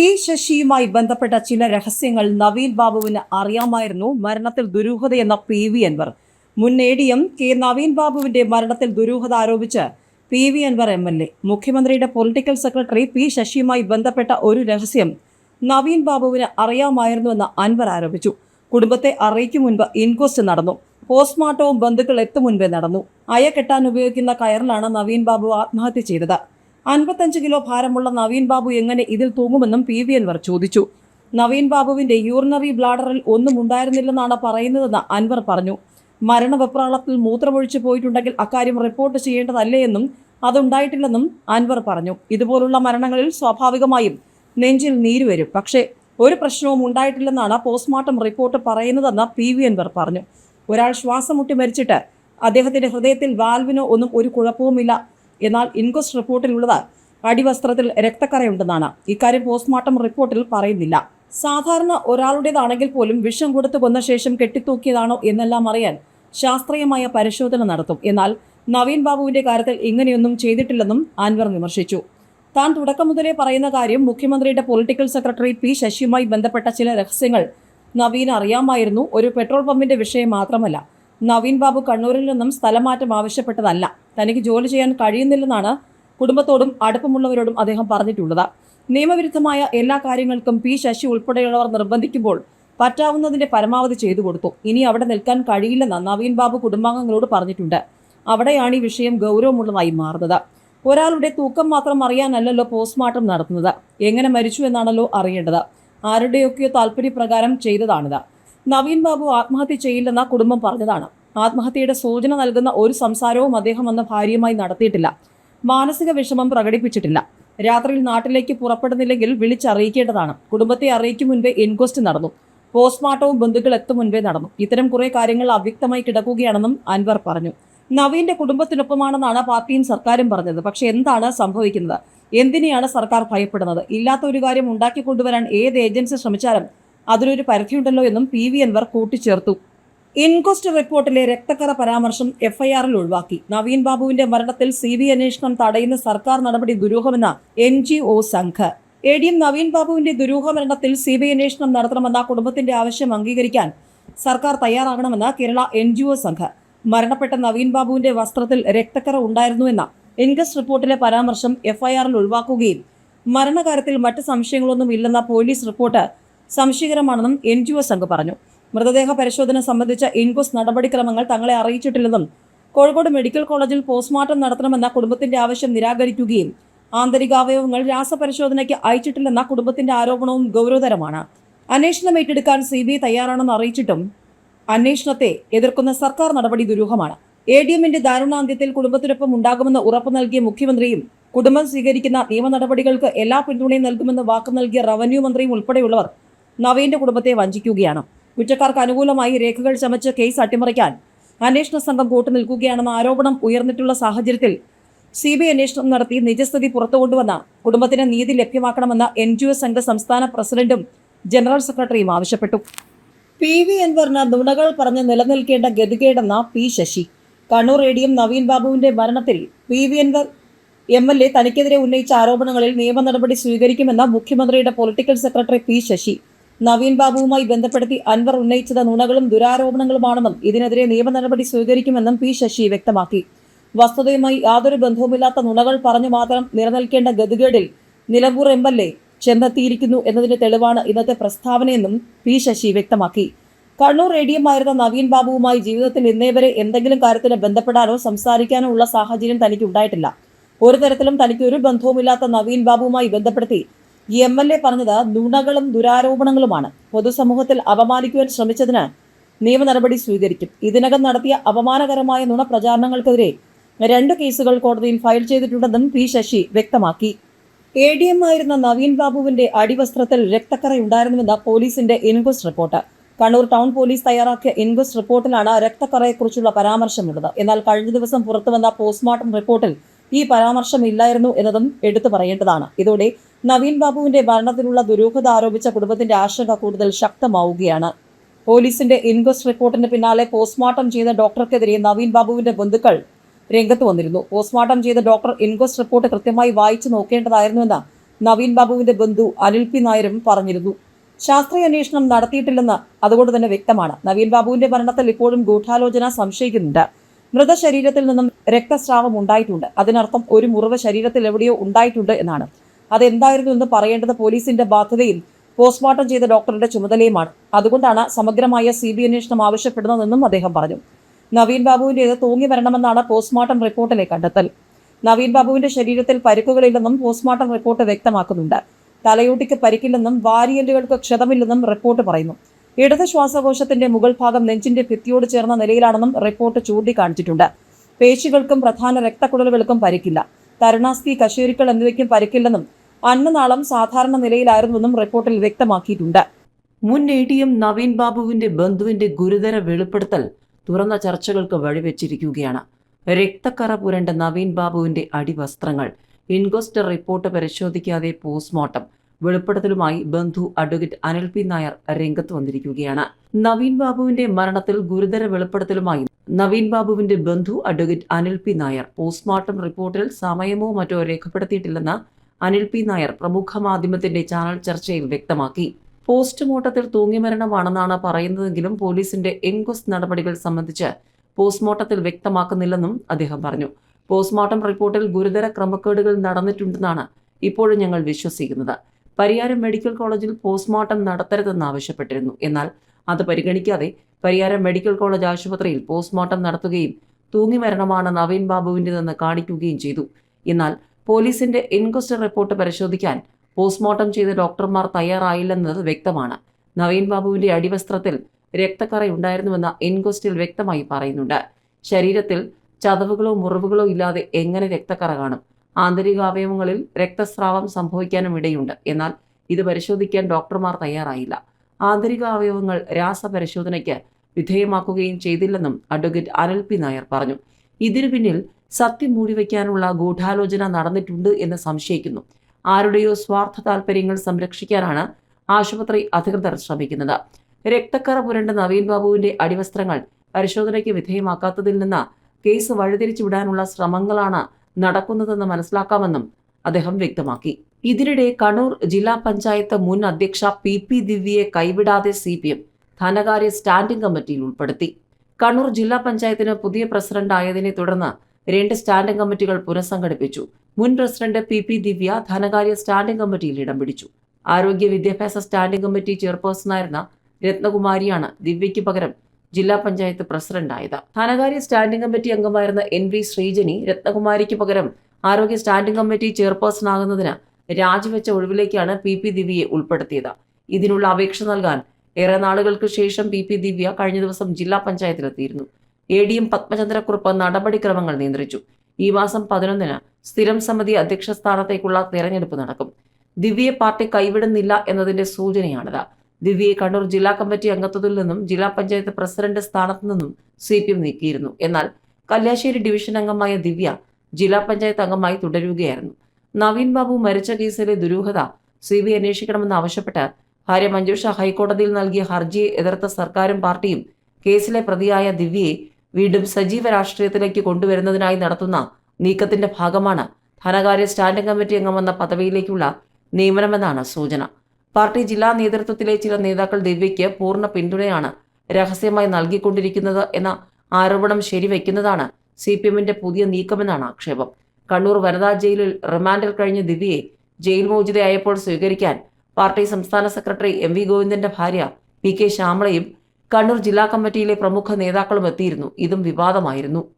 P ശശിയുമായി ബന്ധപ്പെട്ട ചില രഹസ്യങ്ങൾ നവീൻ ബാബുവിന് അറിയാമായിരുന്നു. മരണത്തിൽ ദുരൂഹതയെന്ന പി വി അൻവർ. മുൻ A D M K Naveen ബാബുവിന്റെ മരണത്തിൽ ദുരൂഹത ആരോപിച്ച് P V Anvar M L A. മുഖ്യമന്ത്രിയുടെ പൊളിറ്റിക്കൽ സെക്രട്ടറി പി ശശിയുമായി ബന്ധപ്പെട്ട ഒരു രഹസ്യം നവീൻ ബാബുവിന് അറിയാമായിരുന്നുവെന്ന് അൻവർ ആരോപിച്ചു. കുടുംബത്തെ അറിയിക്കും മുൻപ് ഇൻക്വസ്റ്റ് നടന്നു. പോസ്റ്റ്മോർട്ടവും ബന്ധുക്കൾ എത്തും മുൻപേ നടന്നു. അയ കെട്ടാൻ ഉപയോഗിക്കുന്ന കയറിലാണ് നവീൻ ബാബു ആത്മഹത്യ ചെയ്തത്. അൻപത്തഞ്ച് കിലോ ഭാരമുള്ള നവീൻ ബാബു എങ്ങനെ ഇതിൽ തൂങ്ങുമെന്നും പി വി അൻവർ ചോദിച്ചു. നവീൻ ബാബുവിന്റെ യൂറിനറി ബ്ലാഡറിൽ ഒന്നും ഉണ്ടായിരുന്നില്ലെന്നാണ് പറയുന്നതെന്ന് അൻവർ പറഞ്ഞു. മരണവെപ്രാളത്തിൽ മൂത്രമൊഴിച്ചു പോയിട്ടുണ്ടെങ്കിൽ അക്കാര്യം റിപ്പോർട്ട് ചെയ്യേണ്ടതല്ലേ എന്നും അതുണ്ടായിട്ടില്ലെന്നും അൻവർ പറഞ്ഞു. ഇതുപോലുള്ള മരണങ്ങളിൽ സ്വാഭാവികമായും നെഞ്ചിൽ നീര് വരും. പക്ഷേ ഒരു പ്രശ്നവും ഉണ്ടായിട്ടില്ലെന്നാണ് പോസ്റ്റ്മോർട്ടം റിപ്പോർട്ട് പറയുന്നതെന്ന് പി വി അൻവർ പറഞ്ഞു. ഒരാൾ ശ്വാസം മുട്ടി മരിച്ചിട്ട് അദ്ദേഹത്തിന്റെ ഹൃദയത്തിൽ വാൽവിനോ ഒന്നും ഒരു കുഴപ്പവുമില്ല. എന്നാൽ ഇൻക്വസ്റ്റ് റിപ്പോർട്ടിലുള്ളത് അടിവസ്ത്രത്തിൽ രക്തക്കറയുണ്ടെന്നാണ്. ഇക്കാര്യം പോസ്റ്റ്മോർട്ടം റിപ്പോർട്ടിൽ പറയുന്നില്ല. സാധാരണ ഒരാളുടേതാണെങ്കിൽ പോലും വിഷം കൊടുത്തു കൊന്ന ശേഷം കെട്ടിത്തൂക്കിയതാണോ എന്നെല്ലാം അറിയാൻ ശാസ്ത്രീയമായ പരിശോധന നടത്തും. എന്നാൽ നവീൻ ബാബുവിന്റെ കാര്യത്തിൽ ഇങ്ങനെയൊന്നും ചെയ്തിട്ടില്ലെന്നും അൻവർ വിമർശിച്ചു. താൻ തുടക്കം മുതലേ പറയുന്ന കാര്യം മുഖ്യമന്ത്രിയുടെ പൊളിറ്റിക്കൽ സെക്രട്ടറി പി ശശിയുമായി ബന്ധപ്പെട്ട ചില രഹസ്യങ്ങൾ നവീൻ അറിയാമായിരുന്നു. ഒരു പെട്രോൾ പമ്പിന്റെ വിഷയം മാത്രമല്ല നവീൻ ബാബു കണ്ണൂരിൽ നിന്നും സ്ഥലമാറ്റം ആവശ്യപ്പെട്ടതല്ല. തനിക്ക് ജോലി ചെയ്യാൻ കഴിയുന്നില്ലെന്നാണ് കുടുംബത്തോടും അടുപ്പമുള്ളവരോടും അദ്ദേഹം പറഞ്ഞിട്ടുള്ളത്. നിയമവിരുദ്ധമായ എല്ലാ കാര്യങ്ങൾക്കും പി ശശി ഉൾപ്പെടെയുള്ളവർ നിർബന്ധിക്കുമ്പോൾ പറ്റാവുന്നതിന്റെ പരമാവധി ചെയ്തു കൊടുത്തു. ഇനി അവിടെ നിൽക്കാൻ കഴിയില്ലെന്ന് നവീൻ ബാബു കുടുംബാംഗങ്ങളോട് പറഞ്ഞിട്ടുണ്ട്. അവിടെയാണ് ഈ വിഷയം ഗൗരവമുള്ളതായി മാറുന്നത്. ഒരാളുടെ തൂക്കം മാത്രം അറിയാനല്ലല്ലോ പോസ്റ്റ്മോർട്ടം നടത്തുന്നത്. എങ്ങനെ മരിച്ചു എന്നാണല്ലോ അറിയേണ്ടത്. ആരുടെയൊക്കെയോ താല്പര്യപ്രകാരം ചെയ്തതാണിത്. നവീൻ ബാബു ആത്മഹത്യ ചെയ്യില്ലെന്ന കുടുംബം പറഞ്ഞതാണ്. ആത്മഹത്യയുടെ സൂചന നൽകുന്ന ഒരു സംസാരവും അദ്ദേഹം അന്ന് ഭാര്യയുമായി നടത്തിയിട്ടില്ല. മാനസിക വിഷമം പ്രകടിപ്പിച്ചിട്ടില്ല. രാത്രിയിൽ നാട്ടിലേക്ക് പുറപ്പെടുന്നില്ലെങ്കിൽ വിളിച്ചറിയിക്കേണ്ടതാണ്. കുടുംബത്തെ അറിയിക്കും മുൻപേ ഇൻക്വസ്റ്റ് നടന്നു. പോസ്റ്റ്മോർട്ടവും ബന്ധുക്കൾ എത്തും മുൻപേ നടന്നു. ഇത്തരം കുറെ കാര്യങ്ങൾ അവ്യക്തമായി കിടക്കുകയാണെന്നും അൻവർ പറഞ്ഞു. നവീന്റെ കുടുംബത്തിനൊപ്പമാണെന്നാണ് പാർട്ടിയും സർക്കാരും പറഞ്ഞത്. പക്ഷെ എന്താണ് സംഭവിക്കുന്നത്? എന്തിനെയാണ് സർക്കാർ ഭയപ്പെടുന്നത്? ഇല്ലാത്ത ഒരു കാര്യം ഉണ്ടാക്കി കൊണ്ടുവരാൻ ഏത് ഏജൻസി ശ്രമിച്ചാലും അതിനൊരു പരിധിയുണ്ടല്ലോ എന്നും പി വി അൻവർ കൂട്ടിച്ചേർത്തു. ഇൻക്വസ്റ്റ് റിപ്പോർട്ടിലെ രക്തക്കറ പരാമർശം എഫ്ഐആറിൽ ഒഴിവാക്കി. നവീൻ ബാബുവിന്റെ മരണത്തിൽ സി ബി അന്വേഷണം തടയുന്ന സർക്കാർ നടപടി ദുരൂഹമെന്ന N G O Sangh. A D M Naveen ബാബുവിന്റെ ദുരൂഹ മരണത്തിൽ സി ബി അന്വേഷണം നടത്തണമെന്ന കുടുംബത്തിന്റെ ആവശ്യം അംഗീകരിക്കാൻ സർക്കാർ തയ്യാറാകണമെന്ന് Kerala N G O Sangh. മരണപ്പെട്ട നവീൻ ബാബുവിന്റെ വസ്ത്രത്തിൽ രക്തക്കറ ഉണ്ടായിരുന്നുവെന്ന ഇൻക്വസ്റ്റ് റിപ്പോർട്ടിലെ പരാമർശം എഫ്ഐആറിൽ ഒഴിവാക്കുകയും മരണകാര്യത്തിൽ മറ്റ് സംശയങ്ങളൊന്നും ഇല്ലെന്ന പോലീസ് റിപ്പോർട്ട് സംശയകരമാണെന്നും എൻ ജി ഒ സംഘ് പറഞ്ഞു. മൃതദേഹ പരിശോധന സംബന്ധിച്ച ഇൻക്വസ്റ്റ് നടപടിക്രമങ്ങൾ തങ്ങളെ അറിയിച്ചിട്ടില്ലെന്നും കോഴിക്കോട് മെഡിക്കൽ കോളേജിൽ പോസ്റ്റ്മോർട്ടം നടത്തണമെന്ന കുടുംബത്തിന്റെ ആവശ്യം നിരാകരിക്കുകയും ആന്തരികാവയവങ്ങൾ രാസപരിശോധനയ്ക്ക് അയച്ചിട്ടില്ലെന്ന കുടുംബത്തിന്റെ ആരോപണവും ഗൗരവതരമാണ്. അന്വേഷണം ഏറ്റെടുക്കാൻ സി ബി ഐ തയ്യാറാണെന്ന് അറിയിച്ചിട്ടും അന്വേഷണത്തെ എതിർക്കുന്ന സർക്കാർ നടപടി ദുരൂഹമാണ്. എ ഡി എമ്മിന്റെ ദാരുണാന്ത്യത്തിൽ കുടുംബത്തിനൊപ്പം ഉണ്ടാകുമെന്ന് ഉറപ്പ് നൽകിയ മുഖ്യമന്ത്രിയും കുടുംബം സ്വീകരിക്കുന്ന നിയമ നടപടികൾക്ക് എല്ലാ പിന്തുണയും നൽകുമെന്ന് വാക്ക് നൽകിയ റവന്യൂ മന്ത്രിയും ഉൾപ്പെടെയുള്ളവർ നവീന്റെ കുടുംബത്തെ വഞ്ചിക്കുകയാണ്. കുറ്റക്കാർക്ക് അനുകൂലമായി രേഖകൾ ചമച്ച് കേസ് അട്ടിമറിക്കാൻ അന്വേഷണ സംഘം കൂട്ടുനിൽക്കുകയാണെന്ന ആരോപണം ഉയർന്നിട്ടുള്ള സാഹചര്യത്തിൽ സി ബി ഐ അന്വേഷണം നടത്തി നിജസ്ഥിതി പുറത്തുകൊണ്ടുവന്ന കുടുംബത്തിന് നീതി ലഭ്യമാക്കണമെന്ന എൻ ജി ഒ സംഘ സംസ്ഥാന പ്രസിഡന്റും ജനറൽ സെക്രട്ടറിയും ആവശ്യപ്പെട്ടു. പി വി എൻവറിന് നുണകൾ പറഞ്ഞ് നിലനിൽക്കേണ്ട ഗതികേടെന്ന P Sasi. Kannur A D M Naveen ബാബുവിന്റെ മരണത്തിൽ P V Anvar M L A തനിക്കെതിരെ ഉന്നയിച്ച ആരോപണങ്ങളിൽ നിയമ നടപടി സ്വീകരിക്കുമെന്ന മുഖ്യമന്ത്രിയുടെ political secretary P Sasi. Naveen ബാബുവുമായി ബന്ധപ്പെടുത്തി അൻവർ ഉന്നയിച്ചത് നുണകളും ദുരാരോപണങ്ങളുമാണെന്നും ഇതിനെതിരെ നിയമ നടപടി സ്വീകരിക്കുമെന്നും പി ശശി വ്യക്തമാക്കി. വസ്തുതയുമായി യാതൊരു ബന്ധവുമില്ലാത്ത നുണകൾ പറഞ്ഞു മാത്രം നിലനിൽക്കേണ്ട ഗതികേടിൽ നിലമ്പൂർ എം എൽ എ ചെന്നെത്തിയിരിക്കുന്നു എന്നതിന്റെ തെളിവാണ് ഇന്നത്തെ പ്രസ്താവനയെന്നും പി ശശി വ്യക്തമാക്കി. കണ്ണൂർ ആയിരുന്ന നവീൻ ബാബുവുമായി ജീവിതത്തിൽ ഇന്നേ വരെ എന്തെങ്കിലും കാര്യത്തിന് ബന്ധപ്പെടാനോ സംസാരിക്കാനോ ഉള്ള സാഹചര്യം തനിക്ക് ഉണ്ടായിട്ടില്ല ഒരു തരത്തിലും തനിക്ക് ഒരു ബന്ധവുമില്ലാത്ത നവീൻ ബാബുവുമായി ബന്ധപ്പെടുത്തി എം എൽ എ പറഞ്ഞത് നുണകളും ദുരാരോപണങ്ങളുമാണ്. പൊതുസമൂഹത്തിൽ അപമാനിക്കുവാൻ ശ്രമിച്ചതിന് നിയമ നടപടി സ്വീകരിക്കും. ഇതിനകം നടത്തിയ അപമാനകരമായ നുണ പ്രചാരണങ്ങൾക്കെതിരെ രണ്ട് കേസുകൾ കോടതിയിൽ ഫയൽ ചെയ്തിട്ടുണ്ടെന്നും പി ശശി വ്യക്തമാക്കി. എ ഡി എം ആയിരുന്ന നവീൻ ബാബുവിന്റെ അടിവസ്ത്രത്തിൽ രക്തക്കറയുണ്ടായിരുന്നുവെന്ന പോലീസിന്റെ inquest report. Kannur town police തയ്യാറാക്കിയ ഇൻക്വസ്റ്റ് റിപ്പോർട്ടിലാണ് രക്തക്കറയെക്കുറിച്ചുള്ള പരാമർശമുള്ളത്. എന്നാൽ കഴിഞ്ഞ ദിവസം പുറത്തുവന്ന പോസ്റ്റ്മോർട്ടം റിപ്പോർട്ടിൽ ഈ പരാമർശം ഇല്ലായിരുന്നു എന്നതും എടുത്തു പറയേണ്ടതാണ്. ഇതോടെ നവീൻ ബാബുവിന്റെ മരണത്തിലുള്ള ദുരൂഹത ആരോപിച്ച കുടുംബത്തിന്റെ ആശങ്ക കൂടുതൽ ശക്തമാവുകയാണ്. പോലീസിന്റെ ഇൻക്വസ്റ്റ് റിപ്പോർട്ടിന് പിന്നാലെ പോസ്റ്റ്മോർട്ടം ചെയ്ത ഡോക്ടർക്കെതിരെ നവീൻ ബാബുവിന്റെ ബന്ധുക്കൾ രംഗത്ത് വന്നിരുന്നു. പോസ്റ്റ്മോർട്ടം ചെയ്ത ഡോക്ടർ ഇൻക്വസ്റ്റ് റിപ്പോർട്ട് കൃത്യമായി വായിച്ചു നോക്കേണ്ടതായിരുന്നുവെന്ന് നവീൻ ബാബുവിന്റെ ബന്ധു അനിൽ പി നായരും പറഞ്ഞിരുന്നു. ശാസ്ത്രീയ അന്വേഷണം നടത്തിയിട്ടില്ലെന്ന് അതുകൊണ്ട് തന്നെ വ്യക്തമാണ്. നവീൻ ബാബുവിന്റെ മരണത്തിൽ ഇപ്പോഴും ഗൂഢാലോചന സംശയിക്കുന്നുണ്ട്. മൃതശരീരത്തിൽ നിന്നും രക്തസ്രാവം ഉണ്ടായിട്ടുണ്ട്. അതിനർത്ഥം ഒരു മുറിവ് ശരീരത്തിൽ എവിടെയോ ഉണ്ടായിട്ടുണ്ട് എന്നാണ്. അതെന്തായിരുന്നു എന്ന് പറയേണ്ടത് പോലീസിന്റെ ബാധ്യതയും പോസ്റ്റ്മോർട്ടം ചെയ്ത ഡോക്ടറുടെ ചുമതലയുമാണ്. അതുകൊണ്ടാണ് സമഗ്രമായ സി ബി അന്വേഷണം ആവശ്യപ്പെടുന്നതെന്നും അദ്ദേഹം പറഞ്ഞു. നവീൻ ബാബുവിന്റേത് തൂങ്ങി വരണമെന്നാണ് പോസ്റ്റ്മോർട്ടം റിപ്പോർട്ടിലെ കണ്ടെത്തൽ. നവീൻ ബാബുവിന്റെ ശരീരത്തിൽ പരിക്കുകളില്ലെന്നും പോസ്റ്റ്മോർട്ടം റിപ്പോർട്ട് വ്യക്തമാക്കുന്നുണ്ട്. തലയോട്ടിക്ക് പരിക്കില്ലെന്നും വാരിയലുകൾക്ക് ക്ഷതമില്ലെന്നും റിപ്പോർട്ട് പറയുന്നു. ഇടത് ശ്വാസകോശത്തിന്റെ മുകൾ ഭാഗം നെഞ്ചിന്റെ ഭിത്തിയോട് ചേർന്ന നിലയിലാണെന്നും റിപ്പോർട്ട് ചൂണ്ടിക്കാണിച്ചിട്ടുണ്ട്. പേശികൾക്കും പ്രധാന രക്തക്കുഴലുകൾക്കും പരിക്കില്ല. തരുണാസ്ഥി കശേരുക്കൾ എന്നിവയ്ക്കും പരിക്കില്ലെന്നും അന്നനാളം സാധാരണ നിലയിലായിരുന്നുവെന്നും റിപ്പോർട്ടിൽ വ്യക്തമാക്കിയിട്ടുണ്ട്. മുൻ എ ടി എം നവീൻ ബാബുവിന്റെ ബന്ധുവിന്റെ ഗുരുതര വെളിപ്പെടുത്തൽ തുറന്ന ചർച്ചകൾക്ക് വഴിവെച്ചിരിക്കുകയാണ്. രക്തക്കറ പുരണ്ട നവീൻ ബാബുവിന്റെ അടിവസ്ത്രങ്ങൾ ഇൻക്വസ്റ്റ് റിപ്പോർട്ട് പരിശോധിക്കാതെ പോസ്റ്റ്മോർട്ടം വെളിപ്പെടുത്തലുമായി ബന്ധു അഡ്വക്കേറ്റ് അനിൽ പി നായർ രംഗത്ത് വന്നിരിക്കുകയാണ്. നവീൻ ബാബുവിന്റെ മരണത്തിൽ ഗുരുതര വെളിപ്പെടുത്തലുമായി നവീൻ ബാബുവിന്റെ ബന്ധു advocate Anil P Nair postmortem റിപ്പോർട്ടിൽ സമയമോ മറ്റോ രേഖപ്പെടുത്തിയിട്ടില്ലെന്ന് അനിൽ പി നായർ പ്രമുഖ മാധ്യമത്തിന്റെ ചാനൽ ചർച്ചയിൽ വ്യക്തമാക്കി. പോസ്റ്റ്മോർട്ടത്തിൽ തൂങ്ങിമരണമാണെന്നാണ് പറയുന്നതെങ്കിലും പോലീസിന്റെ എൻക്വസ്റ്റ് നടപടികൾ സംബന്ധിച്ച് പോസ്റ്റ്മോർട്ടത്തിൽ വ്യക്തമാക്കുന്നില്ലെന്നും അദ്ദേഹം പറഞ്ഞു. പോസ്റ്റ്മോർട്ടം റിപ്പോർട്ടിൽ ഗുരുതര ക്രമക്കേടുകൾ നടന്നിട്ടുണ്ടെന്നാണ് ഇപ്പോഴും ഞങ്ങൾ വിശ്വസിക്കുന്നത്. പരിയാരം മെഡിക്കൽ കോളേജിൽ പോസ്റ്റ്മോർട്ടം നടത്തരുതെന്ന് ആവശ്യപ്പെട്ടിരുന്നു. എന്നാൽ അത് പരിഗണിക്കാതെ പരിയാരം മെഡിക്കൽ കോളേജ് ആശുപത്രിയിൽ പോസ്റ്റ്മോർട്ടം നടത്തുകയും തൂങ്ങിമരണമാണ് നവീൻ ബാബുവിന്റെതെന്ന് കാണിക്കുകയും ചെയ്തു. എന്നാൽ പോലീസിന്റെ ഇൻക്വസ്റ്റ് റിപ്പോർട്ട് പരിശോധിക്കാൻ പോസ്റ്റ്മോർട്ടം ചെയ്ത ഡോക്ടർമാർ തയ്യാറായില്ലെന്നത് വ്യക്തമാണ്. നവീൻ ബാബുവിന്റെ അടിവസ്ത്രത്തിൽ രക്തക്കറയുണ്ടായിരുന്നുവെന്ന ഇൻക്വസ്റ്റിൽ വ്യക്തമായി പറയുന്നുണ്ട്. ശരീരത്തിൽ ചതവുകളോ മുറിവുകളോ ഇല്ലാതെ എങ്ങനെ രക്തക്കറ കാണും? ആന്തരിക അവയവങ്ങളിൽ രക്തസ്രാവം സംഭവിക്കാനും ഇടയുണ്ട്. എന്നാൽ ഇത് പരിശോധിക്കാൻ ഡോക്ടർമാർ തയ്യാറായില്ല. ആന്തരിക അവയവങ്ങൾ രാസപരിശോധനയ്ക്ക് വിധേയമാക്കുകയും ചെയ്തില്ലെന്നും അഡ്വക്കേറ്റ് അനിൽ പി നായർ പറഞ്ഞു. ഇതിനു പിന്നിൽ സത്യം മൂടിവെക്കാനുള്ള ഗൂഢാലോചന നടന്നിട്ടുണ്ട് എന്ന് സംശയിക്കുന്നു. ആരുടെയോ സ്വാർത്ഥ താൽപ്പര്യങ്ങൾ സംരക്ഷിക്കാനാണ് ആശുപത്രി അധികൃതർ ശ്രമിക്കുന്നത്. രക്തക്കറ പുരണ്ട നവീൻ ബാബുവിന്റെ അടിവസ്ത്രങ്ങൾ പരിശോധനയ്ക്ക് വിധേയമാക്കാത്തതിൽ നിന്ന് കേസ് വഴിതിരിച്ചു വിടാനുള്ള ശ്രമങ്ങളാണ് നടക്കുന്നതെന്ന് മനസ്സിലാക്കാമെന്നും അദ്ദേഹം വ്യക്തമാക്കി. ഇതിനിടെ കണ്ണൂർ ജില്ലാ പഞ്ചായത്ത് മുൻ അധ്യക്ഷ പി പി ദിവ്യയെ കൈവിടാതെ സി പി എം ധനകാര്യ സ്റ്റാൻഡിംഗ് കമ്മിറ്റിയിൽ ഉൾപ്പെടുത്തി. കണ്ണൂർ ജില്ലാ പഞ്ചായത്തിന് പുതിയ പ്രസിഡന്റ് ആയതിനെ തുടർന്ന് രണ്ട് സ്റ്റാൻഡിംഗ് കമ്മിറ്റികൾ പുനഃസംഘടിപ്പിച്ചു. മുൻ പ്രസിഡന്റ് പി പി ദിവ്യ ധനകാര്യ സ്റ്റാൻഡിംഗ് കമ്മിറ്റിയിൽ ഇടം പിടിച്ചു. ആരോഗ്യ വിദ്യാഭ്യാസ സ്റ്റാൻഡിംഗ് കമ്മിറ്റി ചെയർപേഴ്സണായിരുന്ന രത്നകുമാരിയാണ് ദിവ്യയ്ക്ക് പകരം ജില്ലാ പഞ്ചായത്ത് പ്രസിഡന്റായത്. ധനകാര്യ സ്റ്റാൻഡിംഗ് കമ്മിറ്റി അംഗമായിരുന്ന എൻ വി ശ്രീജനി രത്നകുമാരിക്ക് പകരം ആരോഗ്യ സ്റ്റാൻഡിംഗ് കമ്മിറ്റി ചെയർപേഴ്സൺ ആകുന്നതിന് രാജിവെച്ച ഒഴിവിലേക്കാണ് പി പി ദിവ്യയെ ഉൾപ്പെടുത്തിയത്. ഇതിനുള്ള അപേക്ഷ നൽകാൻ ഏറെ നാളുകൾക്ക് ശേഷം പി പി ദിവ്യ കഴിഞ്ഞ ദിവസം ജില്ലാ പഞ്ചായത്തിലെത്തിയിരുന്നു. എ ഡി എം പത്മചന്ദ്രക്കുറുപ്പ് നടപടിക്രമങ്ങൾ നിയന്ത്രിച്ചു. ഈ മാസം പതിനൊന്നിന് സ്ഥിരം സമിതി അധ്യക്ഷ സ്ഥാനത്തേക്കുള്ള തെരഞ്ഞെടുപ്പ് നടക്കും. ദിവ്യയെ പാർട്ടി കൈവിടുന്നില്ല എന്നതിന്റെ സൂചനയാണിത്. ദിവ്യയെ കണ്ണൂർ ജില്ലാ കമ്മിറ്റി അംഗത്വത്തിൽ നിന്നും ജില്ലാ പഞ്ചായത്ത് പ്രസിഡന്റ് സ്ഥാനത്തു നിന്നും സി പി എം നീക്കിയിരുന്നു. എന്നാൽ കല്യാശ്ശേരി ഡിവിഷൻ അംഗമായ ദിവ്യ ജില്ലാ പഞ്ചായത്ത് അംഗമായി തുടരുകയായിരുന്നു. നവീൻ ബാബു മരിച്ച കേസിലെ ദുരൂഹത സി ബി അന്വേഷിക്കണമെന്ന് ആവശ്യപ്പെട്ട് ഭാര്യ മഞ്ജുഷ ഹൈക്കോടതിയിൽ നൽകിയ ഹർജിയെ എതിർത്ത സർക്കാരും പാർട്ടിയും കേസിലെ പ്രതിയായ ദിവ്യയെ വീണ്ടും സജീവ രാഷ്ട്രീയത്തിലേക്ക് കൊണ്ടുവരുന്നതിനായി നടത്തുന്ന നീക്കത്തിന്റെ ഭാഗമാണ് ധനകാര്യ സ്റ്റാൻഡിംഗ് കമ്മിറ്റി അംഗമെന്ന പദവിയിലേക്കുള്ള നിയമനമെന്നാണ് സൂചന. പാർട്ടി ജില്ലാ നേതൃത്വത്തിലെ ചില നേതാക്കൾ ദിവ്യയ്ക്ക് പൂർണ പിന്തുണയാണ് രഹസ്യമായി നൽകിക്കൊണ്ടിരിക്കുന്നത് എന്ന ആരോപണം ശരിവെക്കുന്നതാണ് സി പി എമ്മിന്റെ പുതിയ നീക്കമെന്നാണ് ആക്ഷേപം. കണ്ണൂർ വനിതാ ജയിലിൽ റിമാൻഡിൽ കഴിഞ്ഞ ദിവ്യയെ ജയിൽ മോചിതയായപ്പോൾ സ്വീകരിക്കാൻ പാർട്ടി സംസ്ഥാന സെക്രട്ടറി എം വി ഗോവിന്ദന്റെ ഭാര്യ പി കെ ശ്യാമളയും കണ്ണൂർ ജില്ലാ കമ്മിറ്റിയിലെ പ്രമുഖ നേതാക്കളും എത്തിയിരുന്നു. ഇതും വിവാദമായിരുന്നു.